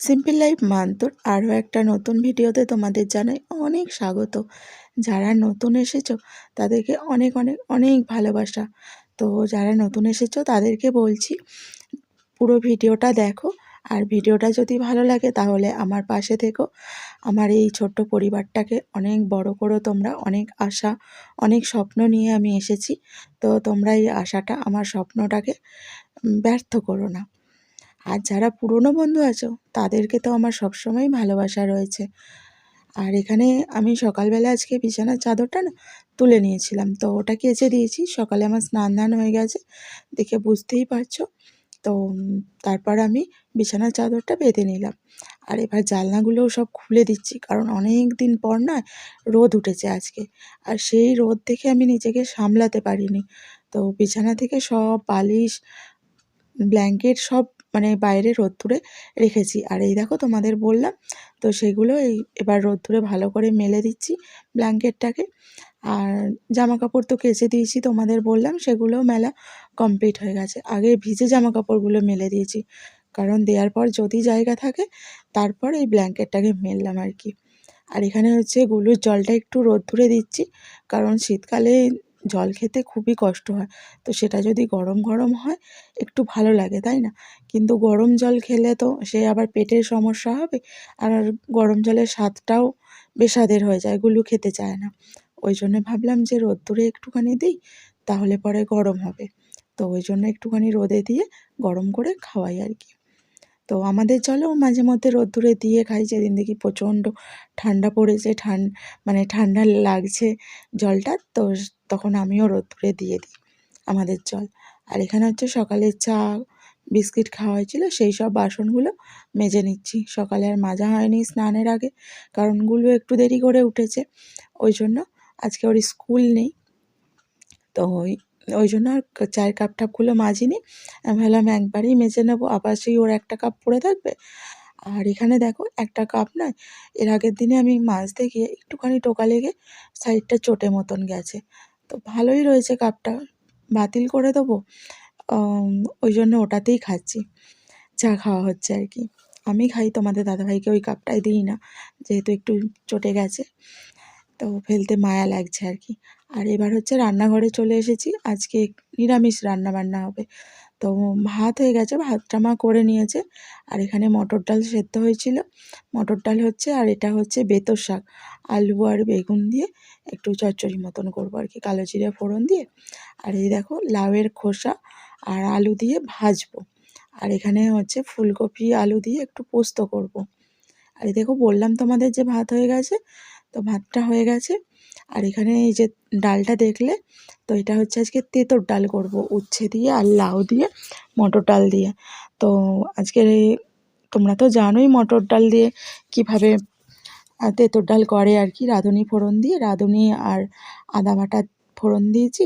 Simple life মান্তুর আরও একটা নতুন ভিডিওতে তোমাদের জানাই অনেক স্বাগত। যারা নতুন এসেছ, তাদেরকে অনেক অনেক অনেক ভালোবাসা। তো যারা নতুন এসেছ, তাদেরকে বলছি, পুরো ভিডিওটা দেখো। আর ভিডিওটা যদি ভালো লাগে, তাহলে আমার পাশে থেকো। আমার এই ছোট্ট পরিবারটাকে অনেক বড় করো তোমরা। অনেক আশা, অনেক স্বপ্ন নিয়ে আমি এসেছি। তো তোমরা এই আশাটা, আমার স্বপ্নটাকে ব্যর্থ করো না। আর যারা পুরনো বন্ধু আছো, তাদেরকে তো আমার সবসময় ভালোবাসা রয়েছে। আর এখানে আমি সকালবেলা আজকে বিছানার চাদরটা না তুলে নিয়েছিলাম। তো ওটা কেচে দিয়েছি, সকালে আমার স্নান ধান হয়ে গেছে, দেখে বুঝতেই পারছ। তো তারপর আমি বিছানার চাদরটা বেঁধে নিলাম। আর এবার জানলাগুলোও সব খুলে দিচ্ছি, কারণ অনেক দিন পর না রোদ উঠেছে আজকে। আর সেই রোদ দেখে আমি নিজেকে সামলাতে পারিনি। তো বিছানা থেকে সব বালিশ, ব্ল্যাঙ্কেট সব মানে বাইরে রোদ্দুরে রেখেছি। আর এই দেখো তোমাদের বললাম, তো সেগুলো এই এবার রোদ্দুরে ভালো করে মেলে দিচ্ছি ব্ল্যাঙ্কেটটাকে। আর জামা কাপড় তো কেচে দিয়েছি তোমাদের বললাম, সেগুলোও মেলা কমপ্লিট হয়ে গেছে। আগে ভিজে জামা কাপড়গুলো মেলে দিয়েছি, কারণ দেওয়ার পর যদি জায়গা থাকে, তারপর এই ব্ল্যাঙ্কেটটাকে মেললাম আর কি। আর এখানে হচ্ছে গুলুর জলটা একটু রোদ্দুরে দিচ্ছি, কারণ শীতকালে জল খেতে খুবই কষ্ট হয়। তো সেটা যদি গরম গরম হয়, একটু ভালো লাগে, তাই না? কিন্তু গরম জল খেলে তো সে আবার পেটের সমস্যা হবে, আর গরম জলের স্বাদটাও বেস্বাদের হয়ে যায়, গুলু খেতে চায় না। ওই জন্য ভাবলাম যে রোদ্দুরে একটুখানি দিই, তাহলে পরে গরম হবে। তো ওই জন্য একটুখানি রোদে দিয়ে গরম করে খাওয়াই আর কি। তো আমাদের জলেও মাঝে মধ্যে রোদ্দুরে দিয়ে খাই, যেদিন দেখি প্রচণ্ড ঠান্ডা পড়েছে, ঠান মানে ঠান্ডা লাগছে জলটা, তো তখন আমিও রোদ্দুরে দিয়ে দিই আমাদের জল। আর এখানে হচ্ছে সকালের চা, বিস্কিট খাওয়া হয়েছিল, সেই সব বাসনগুলো মেজে নিচ্ছি। সকালে আর মাজা হয়নি স্নানের আগে, কারণগুলো একটু দেরি করে উঠেছে। ওই জন্য আজকে ওর স্কুল নেই। তো ওই ওই জন্য আর চায়ের কাপ টাপগুলো মাজিনি। আমি ভাবলাম একবারেই মেজে নেব, আবার সেই ওর একটা কাপ পড়ে থাকবে। আর এখানে দেখো, একটা কাপ নয়, এর আগের দিনে আমি মাজতে গিয়ে একটুখানি টোকা লেগে সাইডটা চোটে মতন গেছে। তো ভালোই রয়েছে কাপটা। বাতিল করে দেবো? ওই জন্য ওটাতেই খাচ্ছি। চা খাওয়া হচ্ছে আর কি। আমি খাই, তোমাদের দাদাভাইকে ওই কাপটাই দিই না, যেহেতু একটু চটে গেছে। তো ফেলতে মায়া লাগছে আর কি। আর এবার হচ্ছে রান্নাঘরে চলে এসেছি। আজকে নিরামিষ রান্না বান্না হবে। তো ভাত হয়ে গেছে ভাতটা মা করে নিয়েছে। আর এখানে মটর ডাল সেদ্ধ হয়েছিল। মটর ডাল হচ্ছে, আর এটা হচ্ছে বেতর শাক। আলু আর বেগুন দিয়ে একটু চচ্চড়ি মতন করব আর কি, কালো জিরে ফোড়ন দিয়ে। আর এই দেখো, লাউয়ের খোসা আর আলু দিয়ে ভাজবো। আর এখানে হচ্ছে ফুলকপি, আলু দিয়ে একটু পোস্ত করব। আর এই দেখো, বললাম তোমাদের যে ভাত হয়ে গেছে, তো ভাতটা হয়ে গেছে। আর এখানে এই যে ডালটা দেখলে, তো এটা হচ্ছে আজকে তেঁতোর ডাল করব, উচ্ছে দিয়ে আর লাউ দিয়ে, মটর ডাল দিয়ে। তো আজকের তোমরা তো জানোই মটর ডাল দিয়ে কীভাবে তেঁতোর ডাল করে আর কি। রাঁধুনি ফোড়ন দিয়ে, রাঁধুনি আর আদা বাটা ফোড়ন দিয়েছি,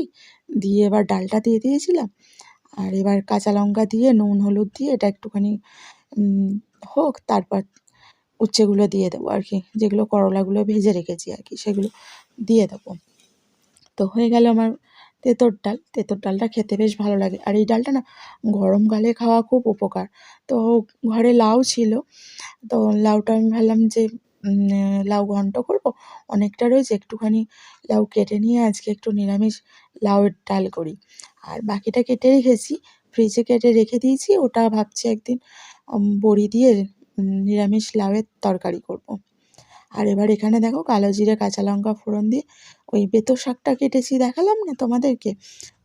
দিয়ে এবার ডালটা দিয়ে দিয়েছিলাম। আর এবার কাঁচা লঙ্কা দিয়ে, নুন, হলুদ দিয়ে এটা একটুখানি হোক, তারপর উচ্ছেগুলো দিয়ে দেবো আর কি। যেগুলো করলাগুলো ভেজে রেখেছি আর কি, সেগুলো দিয়ে দেবো। তো হয়ে গেল আমার তেঁতোর ডাল। তেঁতোর ডালটা খেতে বেশ ভালো লাগে। আর এই ডালটা না গরমকালে খাওয়া খুব উপকার। তো ঘরে লাউ ছিল। তো লাউটা আমি ভাবলাম যে লাউ ঘন্ট করব। অনেকটা রয়েছে। একটুখানি লাউ কেটে নিয়ে আজকে একটু নিরামিষ লাউয়ের ডাল করি। আর বাকিটা কেটে রেখেছি। ফ্রিজে কেটে রেখে দিয়েছি। ওটা ভাবছি একদিন বড়ি দিয়ে নিরামিষ লাউয়ের তরকারি করব। আর এবার এখানে দেখো কালো জিরে, কাঁচা লঙ্কা ফোড়ন দিয়ে ওই বেতো শাকটা কেটেছি, দেখালাম না তোমাদেরকে?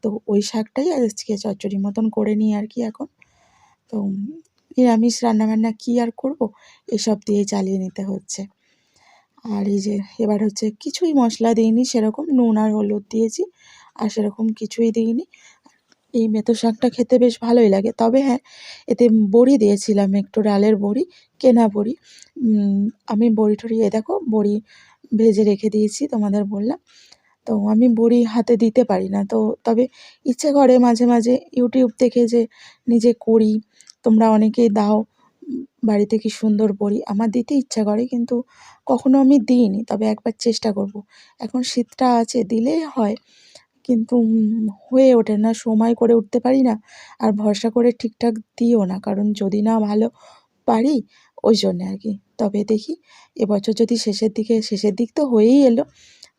তো ওই শাকটাই আজকে চচ্চড়ি মতন করে নিই আর কি এখন। তো নিরামিষ রান্নাবান্না কী আর করব? এসব দিয়ে চালিয়ে নিতে হচ্ছে। আর এই যে এবার হচ্ছে কিছুই মশলা দিইনি, সেরকম নুন আর হলুদ দিয়েছি, আর সেরকম কিছুই দিইনি। এই মেথো শাকটা খেতে বেশ ভালোই লাগে। তবে হ্যাঁ এতে বড়ি দিয়েছিলাম, একটু ডালের বড়ি, কেনা বড়ি। আমি বড়ি টড়ি এ দেখো, বড়ি ভেজে রেখে দিয়েছি, তোমাদের বললাম। তো আমি বড়ি হাতে দিতে পারি না। তো তবে ইচ্ছে করে মাঝে মাঝে ইউটিউব দেখে যে নিজে করি, তোমরা অনেকেই দাও, বাড়িতে কি সুন্দর বড়ি, আমার দিতে ইচ্ছা করে, কিন্তু কখনো আমি দিইনি, তবে একবার চেষ্টা করব। এখন শীতটা আছে, দিলেই হয়। কিন্তু হয়ে ওঠে না, সময় করে উঠতে পারি না। আর ভরসা করে ঠিকঠাক দিও না, কারণ যদি না ভালো পারি, ওই জন্যে আর কি। তবে দেখি, এবছর যদি শেষের দিকে, শেষের দিক তো হয়েই এলো।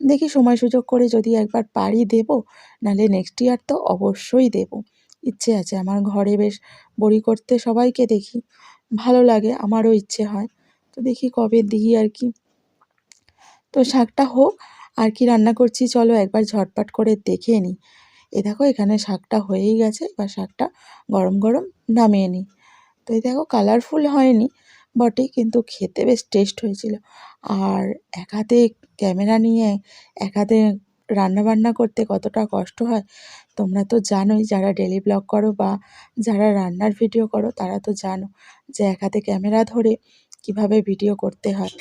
দেখি সময় সুযোগ করে যদি একবার পারি দেব, নাহলে নেক্সট ইয়ার তো অবশ্যই দেব। ইচ্ছে আছে আমার ঘরে বেশ বড়ি করতে সবাইকে দেখি, ভালো লাগে, আমারও ইচ্ছে হয়। তো দেখি কবে দিই আর কি। তো শাকটা হোক আর কি রান্না করছি চলো একবার ঝটপট করে দেখে নিই এ দেখো এখানে শাকটা হয়েই গেছে, এবার শাকটা গরম গরম নামিয়ে নিই তো এই দেখো কালারফুল হয়নি, বটে কিন্তু খেতে বেশ টেস্ট হয়েছিল। আর এক হাতে ক্যামেরা নিয়ে এক হাতে রান্নাবান্না করতে কতটা কষ্ট হয়, তোমরা তো জানোই, যারা ডেলি ব্লগ করো বা যারা রান্নার ভিডিও করো, তারা তো জানো যে এক হাতে ক্যামেরা ধরে কীভাবে ভিডিও করতে হয়।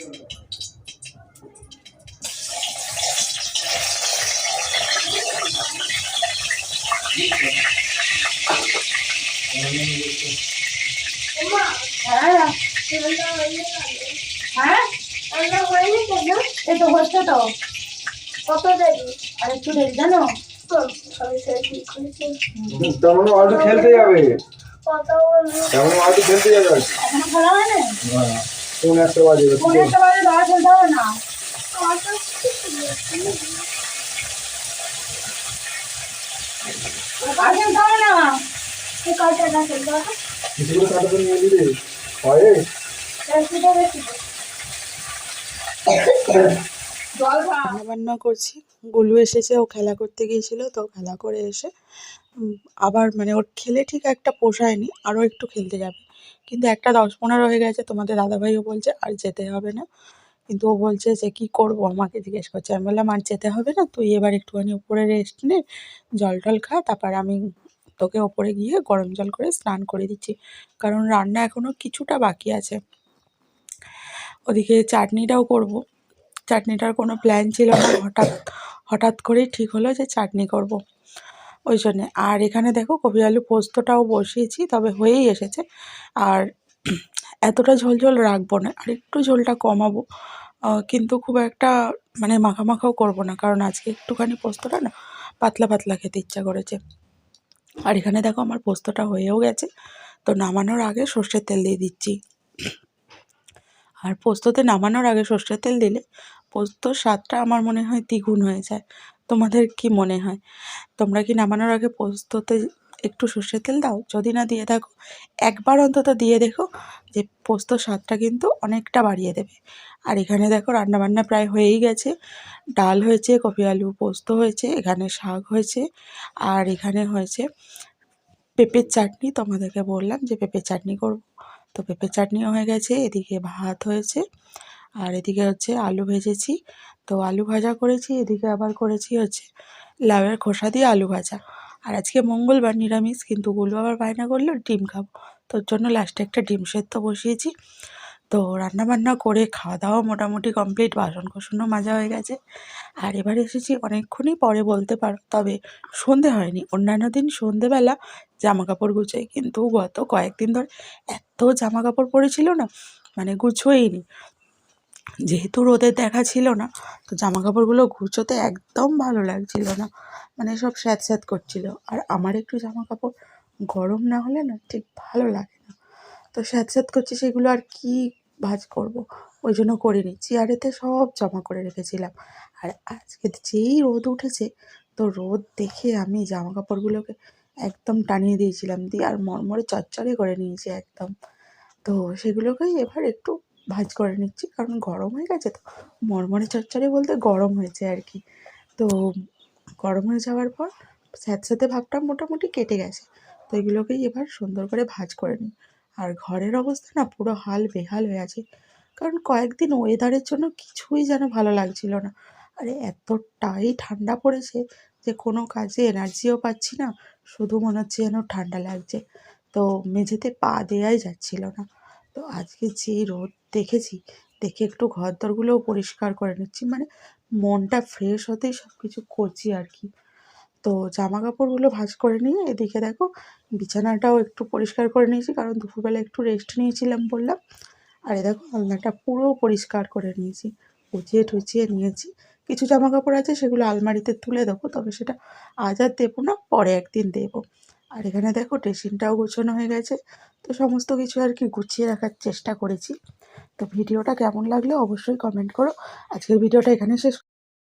হ্যাঁ এই তো হচ্ছে তো কত দেরি আর একটু দেরি জানো খেলতে যাবে খেলতে যাবে হয় না কোন একটা বাজে মনে একটা বাজে হবে না রান্না করছি। গুলু এসেছে, ও খেলা করতে গিয়েছিল, তো খেলা করে এসে আবার মানে ওর খেলে ঠিক একটা পোষায়নি, আরও একটু খেলতে যাবে। কিন্তু একটা দশ পনেরো হয়ে গেছে, তোমাদের দাদাভাইও বলছে আর যেতে হবে না। কিন্তু ও বলছে যে, কি করব? আমাকে জিজ্ঞেস করছে। আমি বললাম, আর যেতে হবে না? তুই এবার একটুখানি উপরে রেস্ট নে, জল টল খা, তারপর আমি তোকে ওপরে গিয়ে গরম জল করে স্নান করে দিচ্ছি। কারণ রান্না এখনও কিছুটা বাকি আছে। ওদিকে চাটনিটাও করব। চাটনিটার কোনো প্ল্যান ছিল না। হঠাৎ হঠাৎ করেই ঠিক হলো যে চাটনি করব। ওই জন্যে। আর এখানে দেখো কপি আলু পোস্তটাও বসিয়েছি, তবে হয়েই এসেছে। আর এতটা ঝোল ঝোল রাখব না। আর একটু ঝোলটা কমাবো। কিন্তু খুব একটা মানে মাখা মাখাও করব না। কারণ আজকে একটুখানি পোস্তটা না পাতলা পাতলা খেতে ইচ্ছা করেছে। আর এখানে দেখো আমার পোস্তটা হয়েও গেছে। তো নামানোর আগে সর্ষের তেল দিয়ে দিচ্ছি। আর পোস্ততে নামানোর আগে সর্ষের তেল দিলে পোস্তর স্বাদটা আমার মনে হয় দ্বিগুণ হয়ে যায়। তোমাদের কি মনে হয়? তোমরা কি নামানোর আগে পোস্ততে একটু সর্ষের তেল দাও। যদি না দিয়ে থাকো, একবার অন্তত দিয়ে দেখো যে পোস্তর স্বাদটা কিন্তু অনেকটা বাড়িয়ে দেবে। আর এখানে দেখো রান্নাবান্না প্রায় হয়েই গেছে। ডাল হয়েছে কপি আলু পোস্ত হয়েছে, এখানে শাক হয়েছে, আর এখানে হয়েছে পেঁপের চাটনি। তোমাদেরকে বললাম যে পেঁপের চাটনি করব। তো পেঁপের চাটনিও হয়ে গেছে, এদিকে ভাত হয়েছে, আর এদিকে হচ্ছে আলু ভেজেছি। তো আলু ভাজা করেছি, এদিকে আবার করেছি হচ্ছে লাউয়ের খোসা দিয়ে আলু ভাজা। আর আজকে মঙ্গলবার নিরামিষ, কিন্তু গুলু আবার বায়না করল ডিম খাব। তোর জন্য লাস্টে একটা ডিম সেদ্ধ বসিয়েছি। তো রান্না বান্না করে খাওয়া দাওয়া মোটামুটি কমপ্লিট বাসন কোসনও মাজা হয়ে গেছে। আর এবার এসেছি অনেকক্ষণই পরে বলতে পারো, তবে সন্ধে হয়নি। অন্যান্য দিন সন্ধেবেলা জামা কাপড় গুছোই, কিন্তু গত কয়েকদিন ধরে এত জামা কাপড় পরেছিল না মানে গুছোইনি। যেহেতু রোদের দেখা ছিল না, তো জামা কাপড়গুলো গুছোতে একদম ভালো লাগছিল না। মানে সব স্যাঁত স্যাঁত করছিল। আর আমার একটু জামা কাপড় গরম না হলে না ঠিক ভালো লাগে না। তো স্যাঁত স্যাঁত করছে সেগুলো আর কি ভাজ করব? ওই জন্য করিনি। চেয়ারেতে সব জমা করে রেখেছিলাম। আর আজকে যেই রোদ উঠেছে, তো রোদ দেখে আমি জামা কাপড়গুলোকে একদম টানিয়ে দিয়েছিলাম। দিয়ে আর মরমরে চচ্চড়ে করে নিয়েছি একদম। তো সেগুলোকেই এবার একটু ভাঁজ করে নিচ্ছি। কারণ গরম হয়ে গেছে তো। মরমরে চচ্চড়ে বলতে গরম হয়েছে আর কি। তো গরম হয়ে যাওয়ার পর স্যাঁতস্যাঁতে ভাবটা মোটামুটি কেটে গেছে। তো এগুলোকেই এবার সুন্দর করে ভাঁজ করে নিই। আর ঘরের অবস্থা না পুরো হাল বেহাল হয়ে আছে। কারণ কয়েকদিন ওয়েদারের জন্য কিছুই যেন ভালো লাগছিল না। আরে এতটাই ঠান্ডা পড়েছে যে কোনো কাজে এনার্জিও পাচ্ছি না। শুধু মনে হচ্ছে যেন ঠান্ডা লাগছে। তো মেঝেতে পা দেওয়াই যাচ্ছিল না। তো আজকে যে রোদ দেখেছি, দেখে একটু ঘর দরগুলোও পরিষ্কার করে নিচ্ছি। মানে মনটা ফ্রেশ হতেই সব কিছু করছি আর কি। তো জামা কাপড়গুলো ভাঁজ করে নিয়ে এদিকে দেখো, বিছানাটাও একটু পরিষ্কার করে নিয়েছি, কারণ দুপুরবেলা একটু রেস্ট নিয়েছিলাম বললাম। আর এ দেখো, আলনাটা পুরো পরিষ্কার করে নিয়েছি। গুছিয়ে টুচিয়ে নিয়েছি। কিছু জামা কাপড় আছে, সেগুলো আলমারিতে তুলে দেবো, তবে সেটা আজ আর দেবো না, পরে একদিন দেবো। আর এখানে দেখো ড্রেসিংটাও গোছানো হয়ে গেছে। তো সমস্ত কিছু আর কি গুছিয়ে রাখার চেষ্টা করেছি। তো ভিডিওটা কেমন লাগল অবশ্যই কমেন্ট করো। আজকের ভিডিওটা এখানে শেষ